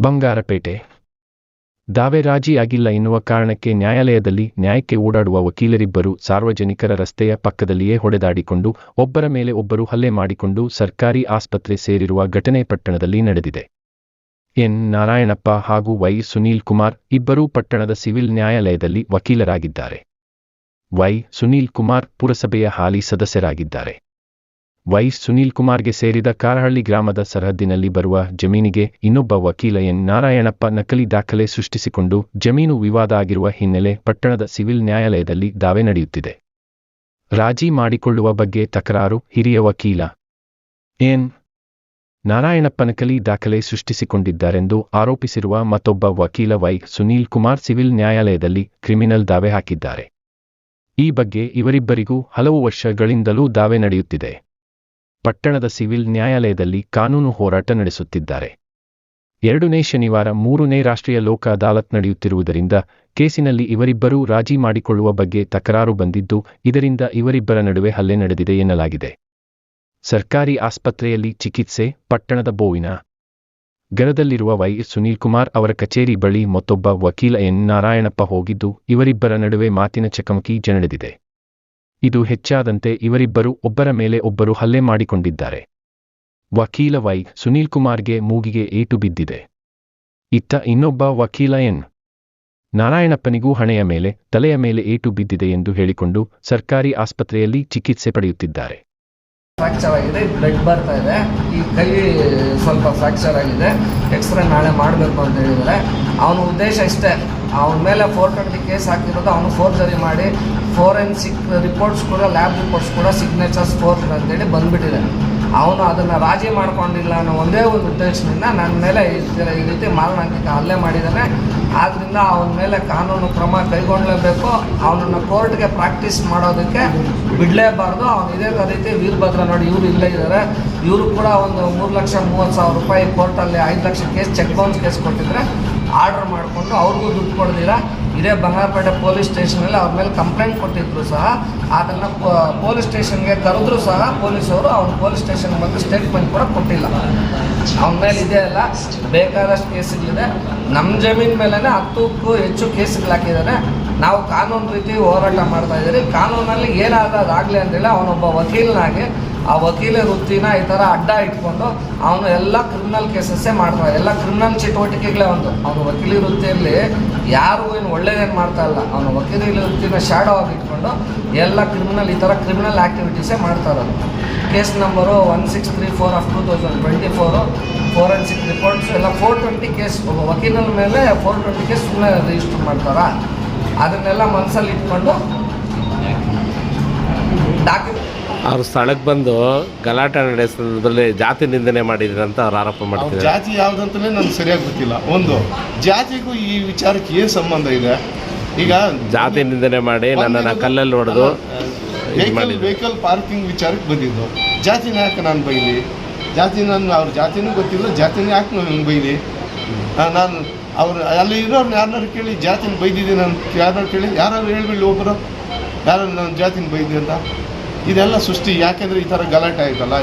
ಬಂಗಾರಪೇಟೆ. ದಾವೆ ಆಗಿಲ್ಲ ಎನ್ನುವ ಕಾರಣಕ್ಕೆ ನ್ಯಾಯಾಲಯದಲ್ಲಿ ನ್ಯಾಯಕ್ಕೆ ಓಡಾಡುವ ವಕೀಲರಿಬ್ಬರು ಸಾರ್ವಜನಿಕರ ರಸ್ತೆಯ ಪಕ್ಕದಲ್ಲಿಯೇ ಹೊಡೆದಾಡಿಕೊಂಡು, ಒಬ್ಬರ ಮೇಲೆ ಒಬ್ಬರು ಹಲ್ಲೆ ಮಾಡಿಕೊಂಡು ಸರ್ಕಾರಿ ಆಸ್ಪತ್ರೆ ಸೇರಿರುವ ಘಟನೆ ಪಟ್ಟಣದಲ್ಲಿ ನಡೆದಿದೆ. ಎನ್. ನಾರಾಯಣಪ್ಪ ಹಾಗೂ ವೈ. ಸುನೀಲ್ ಕುಮಾರ್ ಇಬ್ಬರೂ ಪಟ್ಟಣದ ಸಿವಿಲ್ ನ್ಯಾಯಾಲಯದಲ್ಲಿ ವಕೀಲರಾಗಿದ್ದಾರೆ. ವೈ. ಸುನೀಲ್ ಕುಮಾರ್ ಪುರಸಭೆಯ ಹಾಲಿ ಸದಸ್ಯರಾಗಿದ್ದಾರೆ. ವೈ ಸುನೀಲ್ ಕುಮಾರ್ಗೆ ಸೇರಿದ ಕಾರಹಳ್ಳಿ ಗ್ರಾಮದ ಸರಹದ್ದಿನಲ್ಲಿ ಬರುವ ಜಮೀನಿಗೆ ಇನ್ನೊಬ್ಬ ವಕೀಲ ಎನ್. ನಾರಾಯಣಪ್ಪ ನಕಲಿ ದಾಖಲೆ ಸೃಷ್ಟಿಸಿಕೊಂಡು ಜಮೀನು ವಿವಾದ ಆಗಿರುವ ಹಿನ್ನೆಲೆ ಪಟ್ಟಣದ ಸಿವಿಲ್ ನ್ಯಾಯಾಲಯದಲ್ಲಿ ದಾವೆ ನಡೆಯುತ್ತಿದೆ. ರಾಜಿ ಮಾಡಿಕೊಳ್ಳುವ ಬಗ್ಗೆ ತಕರಾರು, ಹಿರಿಯ ವಕೀಲ ಎನ್. ನಾರಾಯಣಪ್ಪ ನಕಲಿ ದಾಖಲೆ ಸೃಷ್ಟಿಸಿಕೊಂಡಿದ್ದಾರೆಂದು ಆರೋಪಿಸಿರುವ ಮತ್ತೊಬ್ಬ ವಕೀಲ ವೈ ಸುನೀಲ್ ಕುಮಾರ್ ಸಿವಿಲ್ ನ್ಯಾಯಾಲಯದಲ್ಲಿ ಕ್ರಿಮಿನಲ್ ದಾವೆ ಹಾಕಿದ್ದಾರೆ. ಈ ಬಗ್ಗೆ ಇವರಿಬ್ಬರಿಗೂ ಹಲವು ವರ್ಷಗಳಿಂದಲೂ ದಾವೆ ನಡೆಯುತ್ತಿದೆ. ಪಟ್ಟಣದ ಸಿವಿಲ್ ನ್ಯಾಯಾಲಯದಲ್ಲಿ ಕಾನೂನು ಹೋರಾಟ ನಡೆಸುತ್ತಿದ್ದಾರೆ. ಎರಡನೇ ಶನಿವಾರ ಮೂರನೇ ರಾಷ್ಟ್ರೀಯ ಲೋಕ ಅದಾಲತ್ ನಡೆಯುತ್ತಿರುವುದರಿಂದ ಕೇಸಿನಲ್ಲಿ ಇವರಿಬ್ಬರೂ ರಾಜಿ ಮಾಡಿಕೊಳ್ಳುವ ಬಗ್ಗೆ ತಕರಾರು ಬಂದಿದ್ದು, ಇದರಿಂದ ಇವರಿಬ್ಬರ ನಡುವೆ ಹಲ್ಲೆ ನಡೆದಿದೆ ಎನ್ನಲಾಗಿದೆ. ಸರ್ಕಾರಿ ಆಸ್ಪತ್ರೆಯಲ್ಲಿ ಚಿಕಿತ್ಸೆ, ಪಟ್ಟಣದ ಬೋವಿನ ಗರದಲ್ಲಿರುವ ವೈ ಸುನೀಲ್ ಕುಮಾರ್ ಅವರ ಕಚೇರಿ ಬಳಿ ಮತ್ತೊಬ್ಬ ವಕೀಲ ಎನ್ ನಾರಾಯಣಪ್ಪ ಹೋಗಿದ್ದು, ಇವರಿಬ್ಬರ ನಡುವೆ ಮಾತಿನ ಚಕಮಕಿ ನಡೆದಿದೆ. ಇದು ಹೆಚ್ಚಾದಂತೆ ಇವರಿಬ್ಬರು ಒಬ್ಬರ ಮೇಲೆ ಒಬ್ಬರು ಹಲ್ಲೆ ಮಾಡಿಕೊಂಡಿದ್ದಾರೆ. ವಕೀಲ ವೈ. ಸುನೀಲ್ ಕುಮಾರ್ಗೆ ಮೂಗಿಗೆ ಏಟು ಬಿದ್ದಿದೆ. ಇತ್ತ ಇನ್ನೊಬ್ಬ ವಕೀಲ ಎನ್. ನಾರಾಯಣಪ್ಪನಿಗೂ ಹಣೆಯ ಮೇಲೆ, ತಲೆಯ ಮೇಲೆ ಏಟು ಬಿದ್ದಿದೆ ಎಂದು ಹೇಳಿಕೊಂಡು ಸರ್ಕಾರಿ ಆಸ್ಪತ್ರೆಯಲ್ಲಿ ಚಿಕಿತ್ಸೆ ಪಡೆಯುತ್ತಿದ್ದಾರೆ. ಫ್ರಾಕ್ಚರ್ ಆಗಿದೆ ಬ್ಲಡ್ ಬರ್ತಾ ಇದೆ. ಈ ಕೈ ಸ್ವಲ್ಪ ಫ್ರಾಕ್ಚರ್ ಆಗಿದೆ. ಎಕ್ಸ್ರೇ ನಾಳೆ ಮಾಡಬೇಕು ಅಂತ ಹೇಳಿದರೆ ಅವನ ಉದ್ದೇಶ ಇಷ್ಟೇ. ಅವನ ಮೇಲೆ ಫೋರ್ ಟ್ವೆಂಟಿ ಕೇಸ್ ಹಾಕಿರೋದು ಅವನು ಫೋರ್ಜರಿ ಮಾಡಿ ಫೋರೆನ್ಸಿಕ್ ರಿಪೋರ್ಟ್ಸ್ ಕೂಡ ಲ್ಯಾಬ್ ರಿಪೋರ್ಟ್ಸ್ ಕೂಡ ಸಿಗ್ನೇಚರ್ಸ್ ಫೋರ್ ಅಂತೇಳಿ ಬಂದುಬಿಟ್ಟಿದೆ. ಅವನು ಅದನ್ನು ರಾಜಿ ಮಾಡ್ಕೊಂಡಿಲ್ಲ ಅನ್ನೋ ಒಂದೇ ಒಂದು ಉದ್ದೇಶದಿಂದ ನನ್ನ ಮೇಲೆ ಈ ರೀತಿ ಮಾರಣಾಂತಿಕ ಹಲ್ಲೆ ಮಾಡಿದ್ದಾನೆ ಆದ್ದರಿಂದ ಅವನ ಮೇಲೆ ಕಾನೂನು ಕ್ರಮ ಕೈಗೊಳ್ಳಲೇಬೇಕು ಅವನನ್ನು ಕೋರ್ಟ್ಗೆ ಪ್ರಾಕ್ಟೀಸ್ ಮಾಡೋದಕ್ಕೆ ಬಿಡಲೇಬಾರ್ದು. ಅವನು ಇದೇ ರೀತಿ ವೀರಭದ್ರ ನೋಡಿ ಇವರು ಇಲ್ಲೇ ಇದ್ದಾರೆ ಇವರು ಕೂಡ ಒಂದು ಮೂರು ಲಕ್ಷ ಮೂವತ್ತು ಸಾವಿರ ರೂಪಾಯಿ ಕೋರ್ಟಲ್ಲಿ ಐದು lakh case check bounce case ಕೊಟ್ಟಿದ್ರೆ ಆರ್ಡರ್ ಮಾಡಿಕೊಂಡು ಅವ್ರಿಗೂ ದುಡ್ಡು ಕೊಡ್ದಿರ ಇದೇ ಬಂಗಾರಪೇಟೆ ಪೊಲೀಸ್ ಸ್ಟೇಷನಲ್ಲಿ ಅವ್ರ ಮೇಲೆ ಕಂಪ್ಲೇಂಟ್ ಕೊಟ್ಟಿದ್ರು ಸಹ. ಅದನ್ನು ಪೊಲೀಸ್ ಸ್ಟೇಷನ್ಗೆ ಕರೆದ್ರೂ ಸಹ ಪೊಲೀಸವರು ಅವ್ನು ಪೊಲೀಸ್ ಸ್ಟೇಷನ್ಗೆ ಬಂದು ಸ್ಟೇಟ್ಮೆಂಟ್ ಕೂಡ ಕೊಟ್ಟಿಲ್ಲ. ಅವನ ಮೇಲೆ ಇದೆ ಅಲ್ಲ, ಬೇಕಾದಷ್ಟು ಕೇಸುಗಳಿದೆ. ನಮ್ಮ ಜಮೀನ್ ಮೇಲೇ ಹತ್ತಕ್ಕೂ ಹೆಚ್ಚು ಕೇಸುಗಳು ಹಾಕಿದ್ದಾರೆ ನಾವು ಕಾನೂನು ರೀತಿ ಹೋರಾಟ ಮಾಡ್ತಾ ಇದ್ದೀರಿ. ಕಾನೂನಲ್ಲಿ ಏನಾದಾಗಲಿ ಅಂತೇಳಿ ಅವನೊಬ್ಬ ವಕೀಲನಾಗಿ ಆ ವಕೀಲ ವೃತ್ತಿನ ಈ ಥರ ಅಡ್ಡ ಇಟ್ಕೊಂಡು ಅವನು ಎಲ್ಲ ಕ್ರಿಮಿನಲ್ ಕೇಸಸ್ಸೇ ಮಾಡ್ತಾನೆ. ಎಲ್ಲ ಕ್ರಿಮಿನಲ್ ಚಟುವಟಿಕೆಗಳೇ ಒಂದು. ಅವನು ವಕೀಲಿ ವೃತ್ತಿಯಲ್ಲಿ ಯಾರು ಏನು ಒಳ್ಳೇದೇನು ಮಾಡ್ತಾ ಇಲ್ಲ. ಅವನು ವಕೀಲಿ ವೃತ್ತಿನ ಶ್ಯಾಡೋ ಆಗಿ ಇಟ್ಕೊಂಡು ಎಲ್ಲ ಕ್ರಿಮಿನಲ್ ಈ ಥರ ಕ್ರಿಮಿನಲ್ ಆ್ಯಕ್ಟಿವಿಟೀಸೇ ಮಾಡ್ತಾ ಇರೋದು. Case number one six three four of two thousand twenty four forensic reports ಎಲ್ಲ ಫೋರ್ ಟ್ವೆಂಟಿ ಕೇಸ್ ಒಬ್ಬ ವಕೀಲನ ಮೇಲೆ ಫೋರ್ ಟ್ವೆಂಟಿ ಕೇಸ್ ಸುಮ್ಮನೆ ರಿಜಿಸ್ಟರ್ ಮಾಡ್ತಾರಾ? ಅದನ್ನೆಲ್ಲ ಮನಸ್ಸಲ್ಲಿ ಇಟ್ಕೊಂಡು ಡಾಕ್ಯುಮೆಂಟ್ ಅವ್ರು ಸ್ಥಳಕ್ಕೆ ಬಂದು ಗಲಾಟೆ ನಡೆಸೋ ಸಂದರ್ಭದಲ್ಲಿ ಜಾತಿ ನಿಂದನೆ ಮಾಡಿದ್ರು ಅಂತ ಅವ್ರು ಆರೋಪ ಅವ್ರ ಮಾಡ್ತಿದ್ದಾರೆ. ಜಾತಿ ಯಾವುದಂತಲೇ ನನಗೆ ಸರಿಯಾಗಿ ಗೊತ್ತಿಲ್ಲ. ಒಂದು ಜಾತಿಗೂ ಈ ವಿಚಾರಕ್ಕೆ ಏನು ಸಂಬಂಧ ಇದೆ? ಈಗ ಜಾತಿ ನಿಂದನೆ ಮಾಡಿ ನನ್ನನ್ನು ಕಲ್ಲಲ್ಲಿ ಹೊಡೆದು ಇದು ವೆಹಿಕಲ್ ಮಾಡಿದ್ರು. ವೆಹಿಕಲ್ ಪಾರ್ಕಿಂಗ್ ವಿಚಾರಕ್ಕೆ ಬಂದಿದ್ದು. ಜಾತಿನ ಯಾಕೆ ನಾನು ಬೈಲಿ? ಜಾತಿ ನನ್ನ ಅವ್ರ ಜಾತಿನೂ ಗೊತ್ತಿಲ್ಲ ಜಾತಿನ ಯಾಕೆ ನಾನು ಬೈಲಿ? ಆ, ನಾನು ಅವ್ರು ಅಲ್ಲಿ ಇರೋರು ಯಾರನ್ನಾರು ಕೇಳಿ ಜಾತಿನ ಬೈದಿದ್ದೀನಿ ಅಂತ ಯಾರನ್ನಾರು ಕೇಳಿ ಯಾರು ಹೇಳ್ಬಿಡಿ ಒಬ್ಬರು ಯಾರು ನನ್ನ ಜಾತಿನ ಬೈದಿ ಅಂತ? ಇದೆಲ್ಲ ಸೃಷ್ಟಿ. ಯಾಕೆಂದ್ರೆ ಈ ಥರ ಗಲಾಟೆ ಆಯ್ತಲ್ಲ?